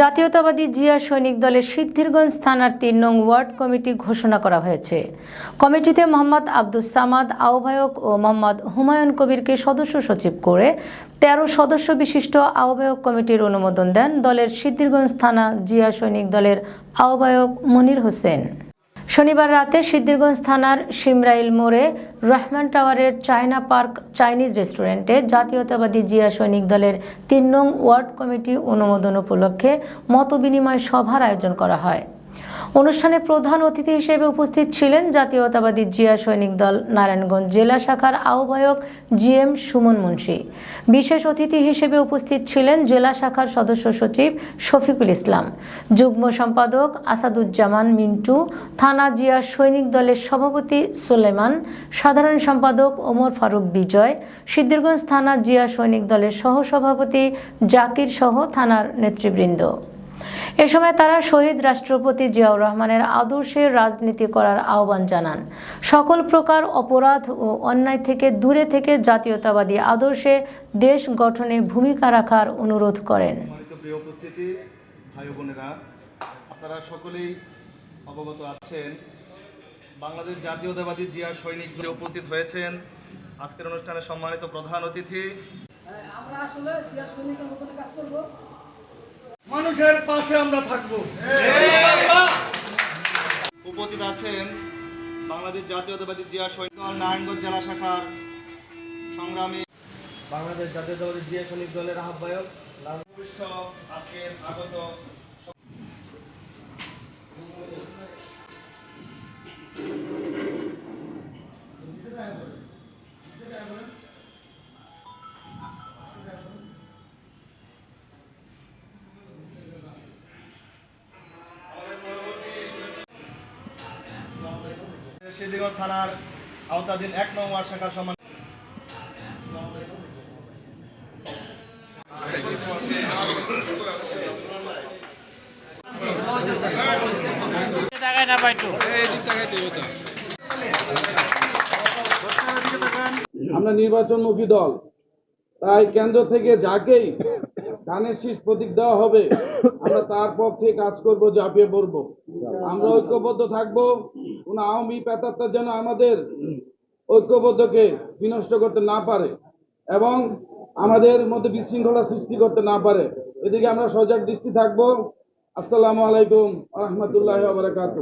জাতীয়তাবাদী জিয়া সৈনিক দলের সিদ্ধিরগঞ্জ থানার তিন নং ওয়ার্ড কমিটি ঘোষণা করা হয়েছে। কমিটিতে মোহাম্মদ আব্দুস সামাদ, আহ্বায়ক ও মোহাম্মদ হুমায়ুন কবিরকে সদস্য সচিব করে তেরো সদস্য বিশিষ্ট আহ্বায়ক কমিটির অনুমোদন দেন দলের সিদ্ধিরগঞ্জ থানা জিয়া সৈনিক দলের আহ্বায়ক মনির হোসেন। শনিবার রাতে সিদ্ধিরগঞ্জ থানার সিমরাইল মোড়ে রহমান টাওয়ারের চায়না পার্ক চাইনিজ রেস্টুরেন্টে জাতীয়তাবাদী জিয়া সৈনিক দলের তিন নং ওয়ার্ড কমিটি অনুমোদন উপলক্ষে মতবিনিময় সভার আয়োজন করা হয়। অনুষ্ঠানে প্রধান অতিথি হিসেবে উপস্থিত ছিলেন জাতীয়তাবাদী জিয়া সৈনিক দল নারায়ণগঞ্জ জেলা শাখার আহ্বায়ক জি এম সুমন মুন্সী। বিশেষ অতিথি হিসেবে উপস্থিত ছিলেন জেলা শাখার সদস্য সচিব শফিকুল ইসলাম। যুগ্ম সম্পাদক আসাদুজ্জামান মিন্টু, থানা জিয়া সৈনিক দলের সভাপতি সুলেমান, সাধারণ সম্পাদক ওমর ফারুক বিজয়, সিদ্ধিরগঞ্জ থানা জিয়া সৈনিক দলের সহসভাপতি জাকির সহ থানার নেতৃবৃন্দ। এ সময় তারা শহীদ রাষ্ট্রপতি জিয়াউর রহমানের আদর্শে রাজনীতি করার আহ্বান জানান। সকল প্রকার অপরাধ ও অন্যায় থেকে দূরে থেকে জাতীয়তাবাদী আদর্শে দেশ গঠনে ভূমিকা রাখার অনুরোধ করেন। সম্মানিত প্রিয় উপস্থিতি ভাই বোনেরা আপনারা সকলেই অবগত আছেন বাংলাদেশ জাতীয়তাবাদী জিয়া সৈনিক উপস্থিত হয়েছেন। আজকের অনুষ্ঠানে সম্মানিত প্রধান অতিথি। আমরা আসলে জিয়া সৈনিকের মতন কাজ করব। মানুষের পাশে আমরা থাকব। উপস্থিত আছেন বাংলাদেশ জাতীয়তাবাদী জিয়া সৈনিক দল নারায়ণগঞ্জ জেলা শাখার সংগ্রামী বাংলাদেশ জাতীয়তাবাদী জিয়া সৈনিক দলের আহ্বায়ক আজকের আগত সিদ্ধিগঞ্জ থানার আওতাধীন এক শাখার আমরা নির্বাচনমুখী দল। তাই কেন্দ্র থেকে যাকেই ধানের শীষ প্রতীক দেওয়া হবে, আমরা তার পক্ষে কাজ করব, ঝাঁপিয়ে পড়ব। আমরা ঐক্যবদ্ধ থাকব। কোন আওয়ামী পেতাত্তা যেন আমাদের ঐক্যবদ্ধকে বিনষ্ট করতে না পারে এবং আমাদের মধ্যে বিশৃঙ্খলা সৃষ্টি করতে না পারে। এদিকে আমরা সজাগ দৃষ্টি থাকব। আসসালামু আলাইকুম রহমতুল্লাহ বারাকাতু